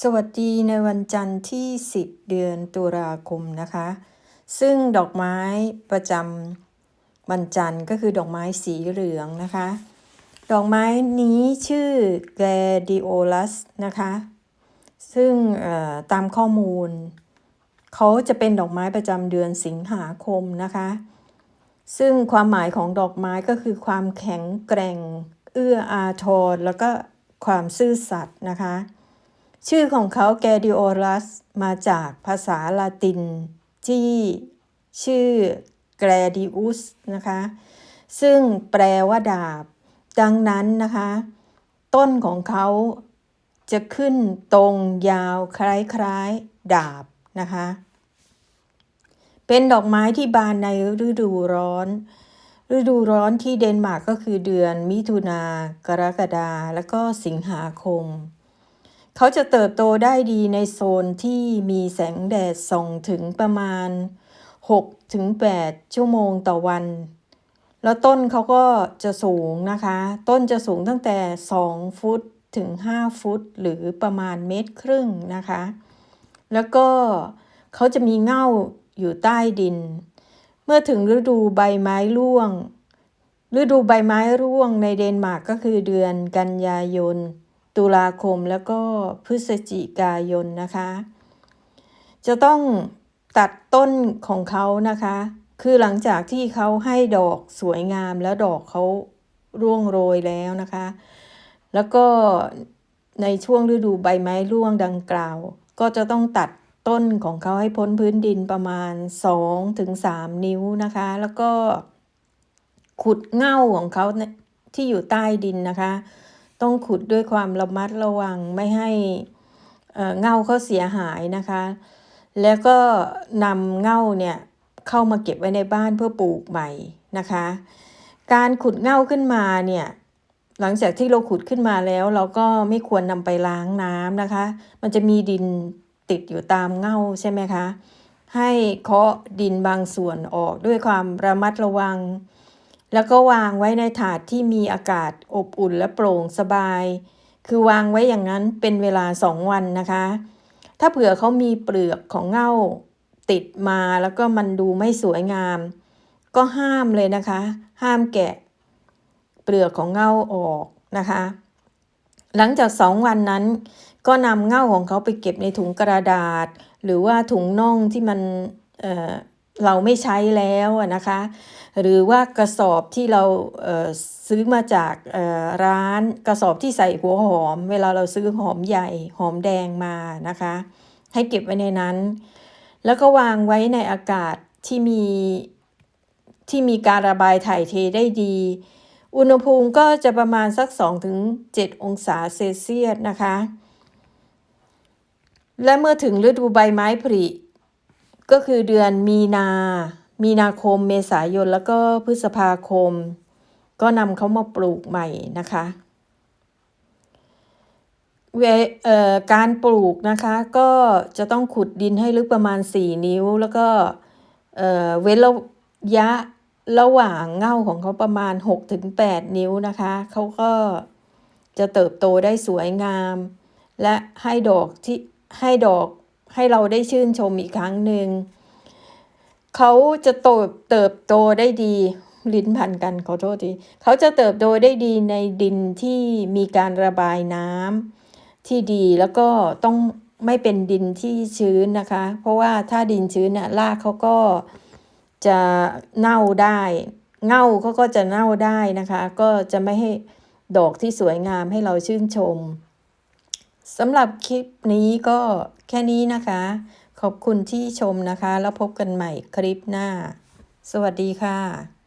สวัสดีในวันจันทร์ที่ 10 เดือนตุลาคมนะคะ ซึ่งดอกไม้ประจำวันจันทร์ก็คือดอกไม้สีเหลืองนะคะ ดอกไม้นี้ชื่อ Gladiolas นะคะ ซึ่งตามข้อมูล เขาจะเป็นดอกไม้ประจำเดือนสิงหาคมนะคะ ซึ่งความหมายของดอกไม้ก็คือความแข็งแกร่ง เอื้ออาทรแล้วก็ความซื่อสัตย์นะคะ ชื่อของเขาแกดิโอรัสมาจากภาษาลาติน ที่ชื่อแกรดิอุสนะคะ ซึ่งแปลว่าดาบ ดังนั้นนะคะ ต้นของเขาจะขึ้นตรงยาวคล้ายๆดาบนะคะ เป็นดอกไม้ที่บานในฤดูร้อน ฤดูร้อนที่เดนมาร์กก็คือเดือนมิถุนากรกฎาและก็สิงหาคม เขาจะเติบโตได้ดีในโซนที่มีแสงแดดส่องถึงประมาณ 6-8 ชั่วโมงต่อวัน แล้วต้นเขาก็จะสูงนะคะ ต้นจะสูงตั้งแต่ 2 ฟุตถึง 5 ฟุต หรือประมาณเมตรครึ่งนะคะ แล้วก็เขาจะมีเง่าอยู่ใต้ดิน เมื่อถึงฤดูใบไม้ร่วง ฤดูใบไม้ร่วงในเดนมาร์กก็คือเดือนกันยายน ตุลาคมแล้วก็พฤศจิกายนนะคะ จะต้องตัดต้นของเขานะคะ คือหลังจากที่เขาให้ดอกสวยงามแล้วดอกเขาร่วงโรยแล้วนะคะ แล้วก็ในช่วงฤดูใบไม้ร่วงดังกล่าว ก็จะต้องตัดต้นของเขาให้พ้นพื้นดินประมาณ 2-3 นิ้วนะคะ แล้วก็ขุดเง่าของเขาที่อยู่ใต้ดินนะคะ ต้องขุดด้วยความระมัดระวังไม่ให้เง่าเขาเสียหายนะคะ แล้วก็นำเง่าเนี่ยเข้ามาเก็บไว้ในบ้านเพื่อปลูกใหม่นะคะ การขุดเง่าขึ้นมาเนี่ยหลังจากที่เราขุดขึ้นมาแล้ว เราก็ไม่ควรนำไปล้างน้ำนะคะ มันจะมีดินติดอยู่ตามเง่าใช่ไหมคะ ให้เคาะดินบางส่วนออกด้วยความระมัดระวัง แล้วก็วางไว้ในถาดที่มีอากาศอบอุ่นและโปร่งสบาย คือวางไว้อย่างนั้นเป็นเวลาสองวันนะคะ ถ้าเผื่อเขามีเปลือกของเง่าติดมาแล้วก็มันดูไม่สวยงาม ก็ห้ามเลยนะคะ ห้ามแกะ เปลือกของเง่าออกนะคะ หลังจากสองวันนั้น ก็นำเง่าของเขาไปเก็บในถุงกระดาษ หรือว่าถุงน่องที่มัน เราไม่ใช้แล้วนะคะ หรือว่ากระสอบที่เราเซื้อมาจากร้านกระสอบที่ใส่หัวหอม เวลาเราซื้อหอมใหญ่หอมแดงมานะคะ ให้เก็บไว้ในนั้น แล้วก็วางไว้ในอากาศที่มีที่มีการระบายถ่ายเทได้ดี อุณหภูมิก็จะประมาณสัก 2-7 องศาเซลเซียสนะคะ และเมื่อถึงฤดูใบไม้ผลิ ก็คือเดือนมีนา มีนาคม เมษายน แล้วก็พฤษภาคม ก็นำเขามาปลูกใหม่นะคะเวการปลูกนะคะก็จะต้องขุดดินให้ลึกประมาณ 4 นิ้ว แล้วก็เว้นระยะระหว่างเง่าของเขาประมาณ 6-8 นิ้วนะคะเขาก็จะเติบโตได้สวยงาม และให้ดอกที่ให้ดอก ให้เราได้ชื่นชมอีกครั้งหนึ่ง เขาจะโตเติบโตได้ดีลิ้นพันกันขอโทษทีเขาจะเติบโตได้ดีในดินที่มีการระบายน้ำที่ดีแล้วก็ต้องไม่เป็นดินที่ชื้นนะคะ เพราะว่าถ้าดินชื้นน่ะรากเขาก็จะเน่าได้เง่าเขาก็จะเน่าได้นะคะ ก็จะไม่ให้ดอกที่สวยงามให้เราชื่นชม สำหรับคลิปนี้ก็แค่นี้นะคะ ขอบคุณที่ชมนะคะ แล้วพบกันใหม่คลิปหน้า สวัสดีค่ะ